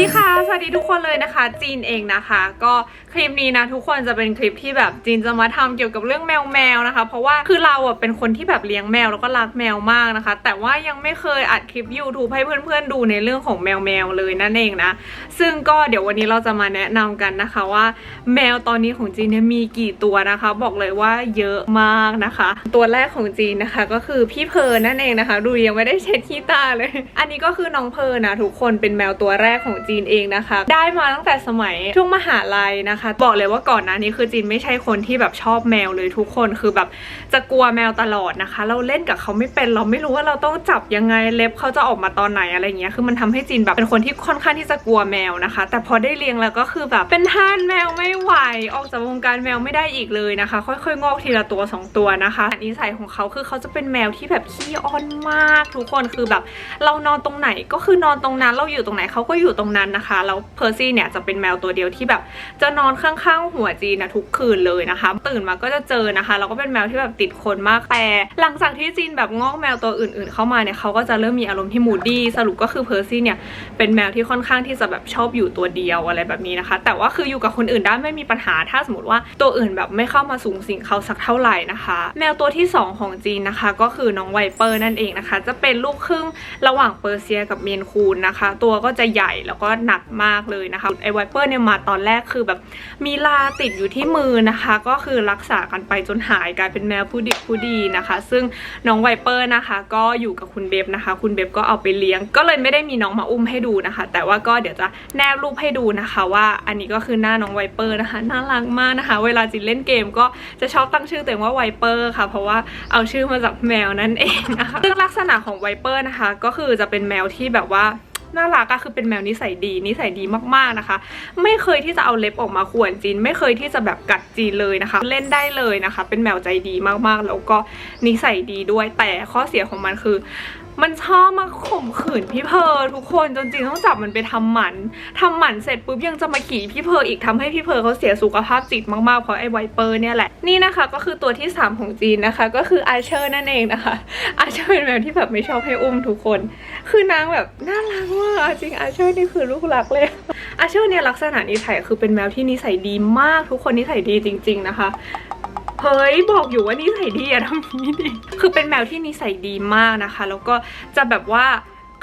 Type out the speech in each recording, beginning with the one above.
ดีค่ะ สวัสดีทุกคนเลยนะคะ จีนเองนะคะ ก็คลิปนี้นะทุกคนจะเป็นคลิปที่แบบจีนจะมาทำเกี่ยวกับเรื่องแมวแมวนะคะ เพราะว่าคือเราอะเป็นคนที่แบบเลี้ยงแมวแล้วก็รักแมวมากนะคะ แต่ว่ายังไม่เคยอัดคลิป YouTube ให้เพื่อนๆดูในเรื่องของแมวแมวเลยนั่นเองนะ ซึ่งก็เดี๋ยววันนี้เราจะมาแนะนำกันนะคะว่า แมวตอนนี้ของจีนเนี่ยมีกี่ตัวนะคะ บอกเลยว่าเยอะมากนะคะ ตัวแรกของจีนนะคะ ก็คือพี่เพร์ลนั่นเองนะคะ ดูยังไม่ได้เช็ดขี้ตาเลย อันนี้ก็คือน้องเพร์ลนะทุกคนเป็นแมวตัวแรกของจีนเองนะคะ ได้มาตั้งแต่สมัยช่วงมหาลัยนะคะ บอกเลยว่าก่อนหน้านี้คือจีนไม่ใช่คนที่แบบชอบแมวเลยทุกคนคือแบบจะกลัวแมวตลอดนะคะ เราเล่นกับเขาไม่เป็นเราไม่รู้ว่าเราต้องจับยังไงเล็บเขาจะออกมาตอนไหนอะไรเงี้ยคือมันทำให้จีนแบบเป็นคนที่ค่อนข้างที่จะกลัวแมวนะคะ แต่พอได้เลี้ยงแล้วก็คือแบบเป็นท่านแมวไม่ไหวออกจากวงการแมวไม่ได้อีกเลยนะคะ ค่อยๆงอกทีละตัวสองตัวนะคะนิสัยของเขาคือเขาจะเป็นแมวที่แบบขี้อ้อนมาก ทุกคนคือแบบ เรานอนตรงไหนก็คือนอนตรงนั้นเราอยู่ตรงไหนเขาก็อยู่ตรงนั้นนะคะ แล้วเพอร์ซี่เนี่ยจะเป็นแมวตัวเดียวที่แบบจะนอนข้างๆหัวจีนนะทุกคืนเลยนะคะ ตื่นมาก็จะเจอนะคะ แล้วก็เป็นแมวที่แบบติดคนมากแต่ หลังจากที่จีนแบบงอกแมวตัวอื่น ๆ เข้ามาเนี่ยเขาก็จะเริ่มมีอารมณ์ที่มูดี้สรุปก็คือเพอร์ซี่เนี่ยเป็นแมวที่ค่อนข้างที่จะแบบชอบอยู่ตัวเดียวอะไรแบบนี้นะคะ แต่ว่าคืออยู่กับคนอื่นได้ไม่มีปัญหาถ้าสมมติว่าตัวอื่นแบบไม่เข้ามาสูงสิงเขาสักเท่าไหร่นะคะ แมวตัวที่สองของจีนนะคะ ก็คือน้องไวเปอร์นั่นเองนะคะ จะเป็นลูกครึ่งระหว่างเปอร์เซียกับเมียนคูนนะคะ ตัวก็จะใหญ่แล้วก็หนักมากเลยนะคะไอไวเปอร์เนี่ยมาตอนแรกคือแบบมีลาติดอยู่ที่มือนะคะ ก็คือรักษากันไปจนหายกลายเป็นแมวผู้ดีผู้ดีนะคะ ซึ่งน้องไวเปอร์นะคะ ก็อยู่กับคุณเบบนะคะ คุณเบบก็เอาไปเลี้ยง ก็เลยไม่ได้มีน้องมาอุ้มให้ดูนะคะ แต่ว่าก็เดี๋ยวจะแนบรูปให้ดูนะคะ ว่าอันนี้ก็คือหน้าน้องไวเปอร์นะคะน่ารักมากนะคะ เวลาจินเล่นเกมก็จะชอบตั้งชื่อตัวเองว่าไวเปอร์ค่ะ เพราะว่าเอาชื่อมาจากแมวนั่นเองนะคะซึ่งลักษณะของไวเปอร์นะคะ ก็คือจะเป็นแมวที่แบบว่า น่ารักก็คือเป็นแมวนิสัยดีนิสัยดีมากๆนะคะ ไม่เคยที่จะเอาเล็บออกมาข่วนจีน ไม่เคยที่จะแบบกัดจีนเลยนะคะ เล่นได้เลยนะคะ เป็นแมวใจดีมากๆ แล้วก็นิสัยดีด้วยแต่ข้อเสียของมันคือ มันชอบมาข่มขืนพี่เพอทุกคนจนจีนต้องจับมันไปทำหมันทำหมันเสร็จปุ๊บยังจะมาขี่พี่เพออีกทำให้พี่เพอเขาเสียสุขภาพจิตมากๆเพราะไอ้ไวเปอร์เนี่ยแหละนี่นะคะก็คือตัวที่สามของจีนนะคะ ก็คืออาเชอร์นั่นเองนะคะอาเชอร์เป็นแมวที่แบบไม่ชอบให้อุ้มทุกคน คือนางแบบน่ารักมากจริงอาเชอร์นี่คือลูกรักเลยอาเชอร์เนี่ยลักษณะนิสัยคือเป็นแมวที่นิสัยดีมากทุกคนนิสัยดีจริง ๆนะคะ เฮ้ยบอกอยู่ว่านิสัยดีอะทำอย่างนี้ดิคือเป็นแมวที่นิสัยดีมากนะคะ แล้วก็จะแบบว่า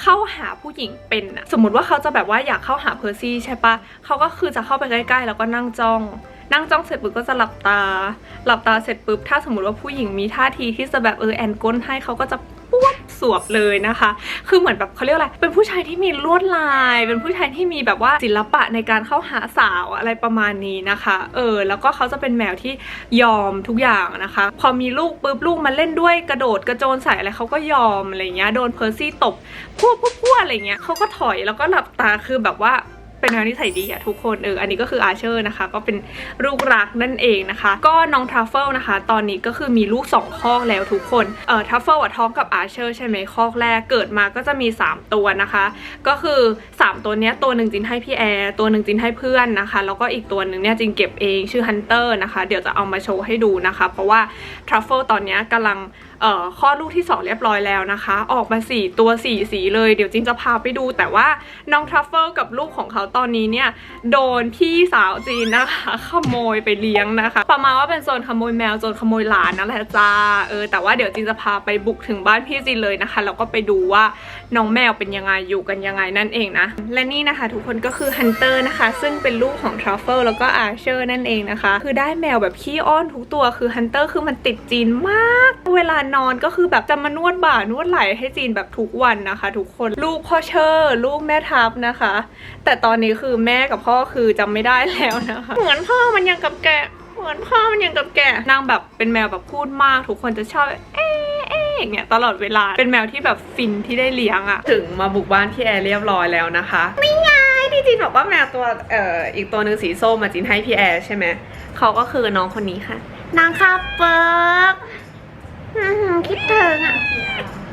เข้าหาผู้หญิงเป็นอะสมมุติว่าเขาจะแบบว่าอยากเข้าหาเพอร์ซี่ใช่ปะเขาก็คือจะเข้าไปใกล้ๆ แล้วก็นั่งจ้อง นั่งจ้องเสร็จปุ๊บก็จะหลับตา หลับตาเสร็จปุ๊บถ้าสมมติว่าผู้หญิงมีท่าทีที่จะแบบเออแอนก้นให้เขาก็จะปวด สวบเลยนะคะ คือเหมือนแบบเขาเรียกอะไร เป็นผู้ชายที่มีลวดลาย เป็นผู้ชายที่มีแบบว่าศิลปะในการเข้าหาสาวอะไรประมาณนี้นะคะ เออ แล้วก็เขาจะเป็นแมวที่ยอมทุกอย่างนะคะ พอมีลูกปุ๊บลูกมาเล่นด้วยกระโดดกระโจนใส่อะไรเขาก็ยอมอะไรเงี้ย โดนเพอร์ซี่ตบพวกพวกพวอะไรเงี้ยเขาก็ถอยแล้วก็หลับตาคือแบบว่า เป็นแนวนิสัยดีอะทุกคนเอออันนี้ก็คืออาเชอร์นะคะ ก็เป็นลูกรักนั่นเองนะคะ ก็น้องทรัฟเฟิลนะคะ ตอนนี้ก็คือมีลูก2คอกแล้วทุกคนเอ่อทรัฟเฟิลอะท้องกับอาเชอร์ใช่ไหมคอกแรกเกิดมาก็จะมี 3 ตัวนะคะ ก็คือ 3 ตัวเนี้ยตัวหนึ่งจินให้พี่แอร์ตัวหนึ่งจินให้เพื่อนนะคะ แล้วก็อีกตัวหนึ่งเนี่ยจินเก็บเองชื่อฮันเตอร์นะคะ เดี๋ยวจะเอามาโชว์ให้ดูนะคะ เพราะว่าทรัฟเฟิลตอนเนี้ยกำลัง คลอดลูกที่ 2 เรียบร้อยแล้วนะคะ ออกมา 4 ตัว 4 สีเลย เดี๋ยวจินจะพาไปดู แต่ว่าน้องทรัฟเฟิลกับลูกของเขาตอนนี้เนี่ย โดนพี่สาวจีนนะคะ ขโมยไปเลี้ยงนะคะ ประมาณว่าเป็นโซนขโมยแมวโซนขโมยหลานนั่นแหละจ้าเออแต่ว่าเดี๋ยวจินจะพาไปบุกถึงบ้านพี่จีนเลยนะคะแล้วก็ไปดูว่าน้องแมวเป็นยังไงอยู่กันยังไงนั่นเองนะ และนี่นะคะ ทุกคนก็คือฮันเตอร์นะคะ ซึ่งเป็นลูกของทรัฟเฟิลแล้วก็อาเชอร์นั่นเองนะคะ คือได้แมวแบบขี้อ้อนทุกตัวคือฮันเตอร์คือมันติดจีนมากเวลานอนก็คือแบบจะมานวดบ่านวดไหล่ให้จีนแบบทุกวันนะคะ ทุกคนลูกพ่อเชอร์ลูกแม่ทับนะคะ แต่ตอนนี้คือแม่กับพ่อคือจำไม่ได้แล้วนะคะ เหมือนพ่อมันยังกับแกะเหมือนพ่อมันยังกับแกะนางแบบเป็นแมวแบบพูดมากทุกคนจะชอบเอ๊ะเอ๊ะอย่างเงี้ยตลอดเวลาเป็นแมวที่แบบฟินที่ได้เลี้ยงอะถึงมาบุกบ้านที่แอร์เรียบร้อยแล้วนะคะนี่ไงที่จีนบอกว่าแมวตัวเอ่ออีกตัวหนึ่งสีส้มมาจีนให้พี่แอร์ใช่ไหมเขาก็คือน้องคนนี้ค่ะ นางคาเปิร์ก อื้อหือคิดถึงอะ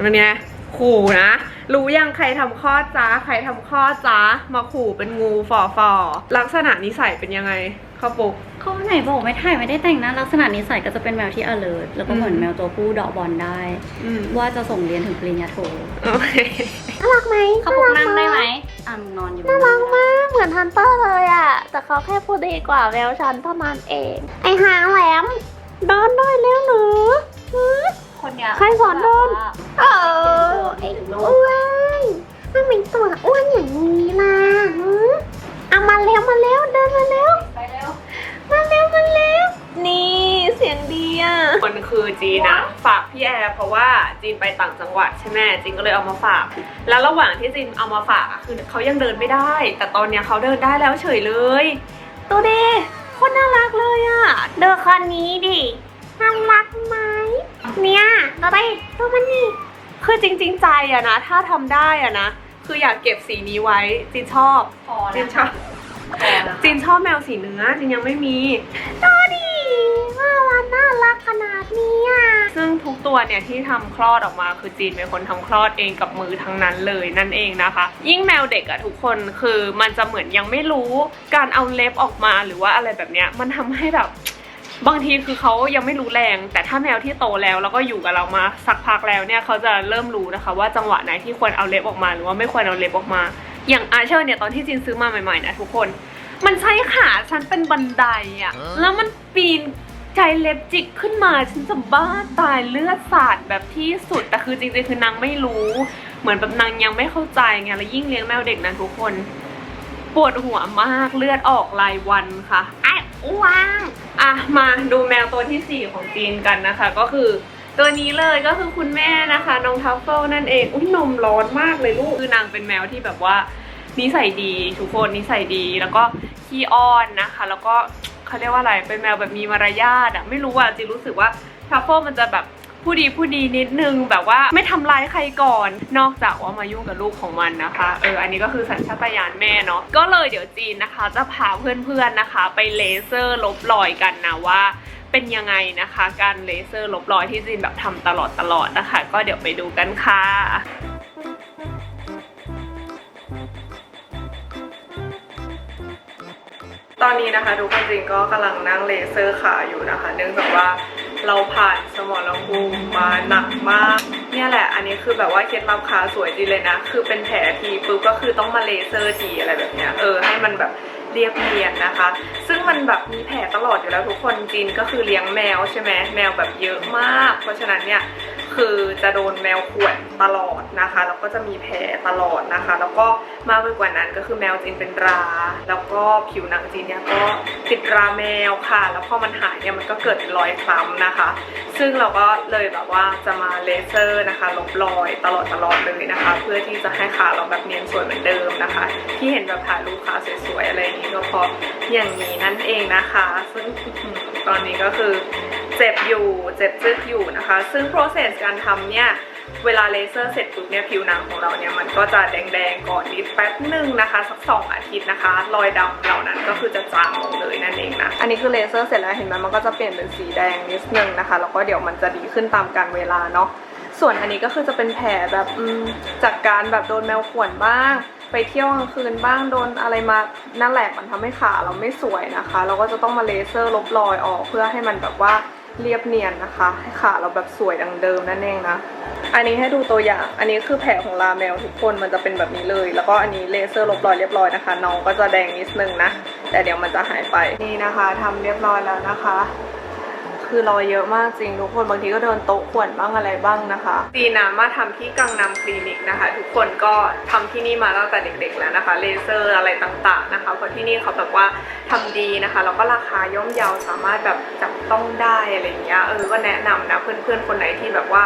มันเนี่ยขู่นะ รู้ยังใครทำข้อจ้า ใครทำข้อจ้า มาขู่เป็นงูฝ่อฟอๆลักษณะนิสัยเป็นยังไงข้าวปุก เขาไหนบอกไม่ถ่ายไม่ได้แต่งหนะ ลักษณะนิสัยก็จะเป็นแมวที่ alert แล้วก็เหมือนอืมแมวตัวผู้เดอกบอลได้ อืม ว่าจะส่งเรียนถึงปริญญาโทโอเคเขาปลุกนั่งได้ไหมอะมึงนอนอยู่น่ารักมาเขาแค่พูดดีกว่าแมวฉันเท่านั้นเอง ไอหางแหลมเดินได้แล้วหนูหือ คนเนี้ยใครสอนเดินเออไอ้อ้วนมันเป็นตัวอ้วนอย่างนี้ล่ะหือเอามาเร็วมาเร็วเดินมาเร็วไปเร็วมาเร็วมาเร็วนี่เสียงดีอะคนคือจีนอะฝากพี่แอร์เพราะว่าจีนไปต่างจังหวัดใช่ไหมจีนก็เลยเอามาฝาก แล้วระหว่างที่จีนเอามาฝากอะคือเขายังเดินไม่ได้ แต่ตอนเนี้ยเขาเดินได้แล้วเฉยเลยตัวเดโคนน่ารักเลยอะเดินคันนี้ดิน่ารักไหม เนี่ยตัวเดตัวมันนี่คือจริง ๆ ใจอะนะ ถ้าทำได้อะนะ คืออยากเก็บสีนี้ไว้จีนชอบพอจีนะนชอบพอนะจีนชอบแมวสีเนื้อจีนยังไม่มีตัวดีว่าวันน่ารักขนาดนี้อะซึ่งทุกตัวเนี่ยที่ทำคลอดออกมาคือจีนเป็นคนทำคลอดเองกับมือทั้งนั้นเลยนั่นเองนะคะ ยิ่งแมวเด็กอะทุกคนคือมันจะเหมือนยังไม่รู้การเอาเล็บออกมาหรือว่าอะไรแบบเนี้ยมันทำให้แบบ บางทีคือเขายังไม่รู้แรง แต่ถ้าแมวที่โตแล้วแล้วก็อยู่กับเรามาสักพักแล้วเนี่ยเขาจะเริ่มรู้นะคะ ว่าจังหวะไหนที่ควรเอาเล็บออกมาหรือว่าไม่ควรเอาเล็บออกมา อย่างอาเชอร์เนี่ยตอนที่จีนซื้อมาใหม่ๆนะทุกคน มันใช้ขาฉันเป็นบันไดอะแล้วมันปีนใจเล็บจิกขึ้นมาฉันจะบ้าตายเลือดสาดแบบที่สุดแต่คือจริงๆคือนางไม่รู้ เหมือนแบบนางยังไม่เข้าใจไงแล้วยิ่งเลี้ยงแมวเด็กนะทุกคน ปวดหัวมากเลือดออกรายวันค่ะไอ้ว้าง อะมาดูแมวตัวที่ 4 ของจีนกันนะคะ ก็คือตัวนี้เลยก็คือคุณแม่นะคะน้องทัฟเฟิลนั่นเองอุ้ยนมร้อนมากเลยลูกคือนางเป็นแมวที่แบบว่านิสัยดีทุกคนนิสัยดีแล้วก็ขี้อ้อนนะคะ แล้วก็เขาเรียกว่าอะไรเป็นแมวแบบมีมารยาทอะไม่รู้อะจีนรู้สึกว่าทัฟเฟิลมันจะแบบ ผู้ดีผู้ดีนิดนึงแบบว่าไม่ทำร้ายใครก่อน นอกจากว่ามายุ่งกับลูกของมันนะคะเอออันนี้ก็คือสัญชาตญาณแม่เนาะก็เลยเดี๋ยวจีนนะคะ จะพาเพื่อนๆนะคะ ไปเลเซอร์ลบรอยกันนะว่าเป็นยังไงนะคะ การเลเซอร์ลบรอยที่จีนแบบทำตลอดตลอดนะคะ ก็เดี๋ยวไปดูกันค่ะตอนนี้นะคะทุกคนจริงก็กำลังนั่งเลเซอร์ขาอยู่นะคะ เนื่องจากว่า เราผ่านสมรภูมิมาหนักมาก เนี่ยแหละ อันนี้คือแบบว่าเคล็ดลับขาสวยจริงเลยนะ คือเป็นแผลทีปุ๊บก็คือต้องมาเลเซอร์ทีอะไรแบบเนี้ย เออให้มันแบบเรียบเรียนนะคะ ซึ่งมันแบบมีแผลตลอดอยู่แล้วทุกคนจีนก็คือเลี้ยงแมวใช่ไหมแมวแบบเยอะมาก เพราะฉะนั้นเนี่ย คือจะโดนแมวข่วนตลอดนะคะ แล้วก็จะมีแผลตลอดนะคะ แล้วก็มากไปกว่านั้นก็คือแมวจีนเป็นรา แล้วก็ผิวหนังจีนเนี่ยก็ติดราแมวค่ะ แล้วพอมันหายเนี่ยมันก็เกิดเป็นรอยคล้ำนะคะ ซึ่งเราก็เลยแบบว่าจะมาเลเซอร์นะคะลบรอยตลอดตลอดเลยนะคะ เพื่อที่จะให้ขาเราแบบเนียนสวยเหมือนเดิมนะคะ ที่เห็นแบบถ่ายรูปขาสวยๆอะไรอย่างนี้ก็เพราะอย่างนี้นั่นเองนะคะ ซึ่งตอนนี้ก็คือ เจ็บอยู่เจ็บจึกอยู่นะคะ ซึ่ง process การทำเนี่ยเวลาเลเซอร์เสร็จปุ๊บเนี่ยผิวหนังของเราเนี่ยมันก็จะแดงๆก่อนนิดแป๊บหนึ่งนะคะ สักสองอาทิตย์นะคะ รอยดำเหล่านั้นก็คือจะจางลงเลยนั่นเองนะ อันนี้คือเลเซอร์เสร็จแล้วเห็นไหมมันก็จะเปลี่ยนเป็นสีแดงนิดนึงนะคะ แล้วก็เดี๋ยวมันจะดีขึ้นตามกาลเวลาเนาะส่วนอันนี้ก็คือจะเป็นแผลแบบจากการแบบโดนแมวข่วนบ้าง ไปเที่ยวกลางคืนบ้างโดนอะไรมานั่นแหละมันทำให้ขาเราไม่สวยนะคะ เราก็จะต้องมาเลเซอร์ลบรอยออกเพื่อให้มันแบบว่า เรียบเนียนนะคะ ให้ขาเราแบบสวยดังเดิมนั่นเองนะ อันนี้ให้ดูตัวอย่าง อันนี้คือแผลของลาแมวทุกคนมันจะเป็นแบบนี้เลย แล้วก็อันนี้เลเซอร์ลบรอยเรียบร้อยนะคะ น้องก็จะแดงนิดนึงนะ แต่เดี๋ยวมันจะหายไป นี่นะคะทำเรียบร้อยแล้วนะคะ คือรอยเยอะมากจริงทุกคนบางทีก็เดินโต๊ะขวนบ้างอะไรบ้างนะคะซีนามาทำที่กังนำคลินิกนะคะ ทุกคนก็ทำที่นี่มาตั้งแต่เด็กๆแล้วนะคะเลเซอร์อะไรต่างๆนะคะเพราะที่นี่เขาแบบว่าทำดีนะคะแล้วก็ราคาย่อมเยาสามารถแบบจับต้องได้อะไรอย่างเงี้ยเออก็แนะนำนะเพื่อนๆคนไหนที่แบบว่า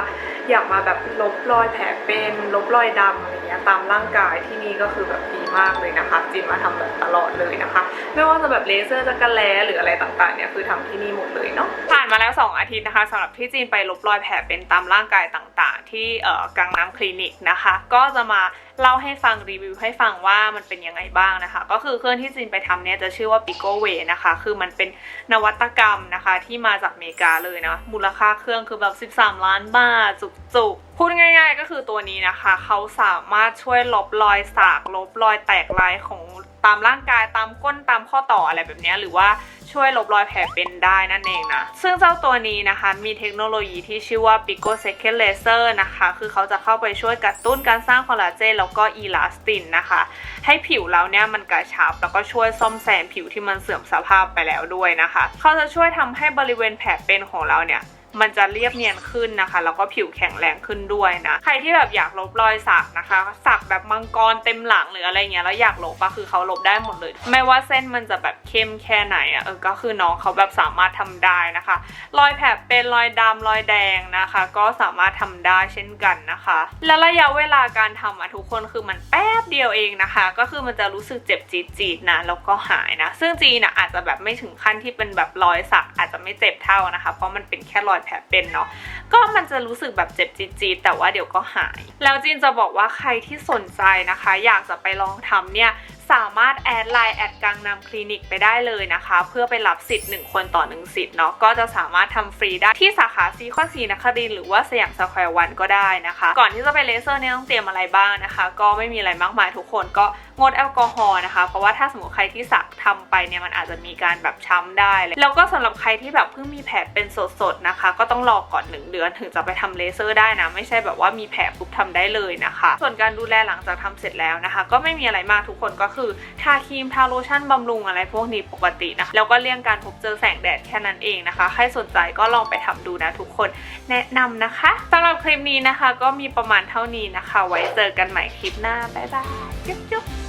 อยากมาแบบลบรอยแผลเป็นลบรอยดำอะไรเงี้ยตามร่างกายที่นี่ก็คือแบบดีมากเลยนะคะ จินมาทำแบบตลอดเลยนะคะ ไม่ว่าจะแบบเลเซอร์จักรแลหรืออะไรต่างๆเนี่ยคือทำที่นี่หมดเลยเนาะผ่านมาแล้ว 2 อาทิตย์นะคะสำหรับที่จีนไปลบรอยแผลเป็นตามร่างกายต่างๆ ที่เอ่อกังน้ำคลินิกนะคะ ก็จะมา เล่าให้ฟังรีวิวให้ฟังว่ามันเป็นยังไงบ้างนะคะ ก็คือเครื่องที่จินไปทำเนี่ยจะชื่อว่า Pico Way นะคะ คือมันเป็นนวัตกรรมนะคะที่มาจากอเมริกาเลยนะ มูลค่าเครื่องคือแบบ 13 ล้านบาทจุกๆ พูดง่ายๆก็คือตัวนี้นะคะ เขาสามารถช่วยลบรอยสาก ลบรอยแตกลายของ ตามร่างกายตามก้นตามข้อต่ออะไรแบบนี้หรือว่าช่วยลบรอยแผลเป็นได้นั่นเองนะ ซึ่งเจ้าตัวนี้นะคะมีเทคโนโลยีที่ชื่อว่า Pico Second Laser นะคะ คือเขาจะเข้าไปช่วยกระตุ้นการสร้างคอลลาเจนแล้วก็อีลาสตินนะคะ ให้ผิวเราเนี่ยมันกระชับ แล้วก็ช่วยซ่อมแซมผิวที่มันเสื่อมสภาพไปแล้วด้วยนะคะ เขาจะช่วยทำให้บริเวณแผลเป็นของเราเนี่ย มันจะเรียบเนียนขึ้นนะคะ แล้วก็ผิวแข็งแรงขึ้นด้วยนะ ใครที่แบบอยากลบรอยสักนะคะ สักแบบมังกรเต็มหลังหรืออะไรเงี้ยแล้วอยากลบก็คือเขาลบได้หมดเลย ไม่ว่าเส้นมันจะแบบเข้มแค่ไหนอะเออก็คือน้องเขาแบบสามารถทำได้นะคะ รอยแผลเป็นรอยดำรอยแดงนะคะ ก็สามารถทำได้เช่นกันนะคะ และระยะเวลาการทำอะทุกคนคือมันแป๊บเดียวเองนะคะ ก็คือมันจะรู้สึกเจ็บจี๊ดๆนะแล้วก็หายนะ ซึ่งจีนะอาจจะแบบไม่ถึงขั้นที่เป็นแบบรอยสักอาจจะไม่เจ็บเท่านะคะ เพราะมันเป็นแค่รอยแผลเป็นเนาะก็มันจะรู้สึกแบบเจ็บจี๊ดแต่ว่าเดี๋ยวก็หาย แล้วจินจะบอกว่าใครที่สนใจนะคะ อยากจะไปลองทำเนี่ย สามารถแอดไลน์แอดกังนำคลินิกไปได้เลยนะคะ เพื่อไปรับสิทธิ์ 1 คนต่อ 1 สิทธิ์เนาะก็จะสามารถทำฟรีได้ที่สาขาซีคอนซีนครินหรือว่าสยามสแควร์วันก็ได้นะคะ ก่อนที่จะไปเลเซอร์เนี่ยต้องเตรียมอะไรบ้างนะคะ ก็ไม่มีอะไรมากมายทุกคนก็งดแอลกอฮอล์นะคะ เพราะว่าถ้าสมมติใครที่สักทำไปเนี่ยมันอาจจะมีการแบบช้ำได้เลยแล้วก็สำหรับใครที่แบบเพิ่งมีแผลเป็นสดๆนะคะ ก็ต้องรอก่อน 1 เดือนถึงจะไปทำเลเซอร์ได้นะ ไม่ใช่แบบว่ามีแผลปุ๊บทำได้เลยนะคะ ส่วนการดูแลหลังจากทำเสร็จแล้วนะคะ ก็ไม่มีอะไรมากทุกคนก็คือทาครีมทาโลชั่นบำรุงอะไรพวกนี้ปกตินะแล้วก็เลี่ยงการพบเจอแสงแดดแค่นั้นเองนะคะ ใครสนใจก็ลองไปทำดูนะทุกคนแนะนำนะคะสำหรับคลิปนี้นะคะ ก็มีประมาณเท่านี้นะคะ ไว้เจอกันใหม่คลิปหน้าบ๊ายบายจุ๊บ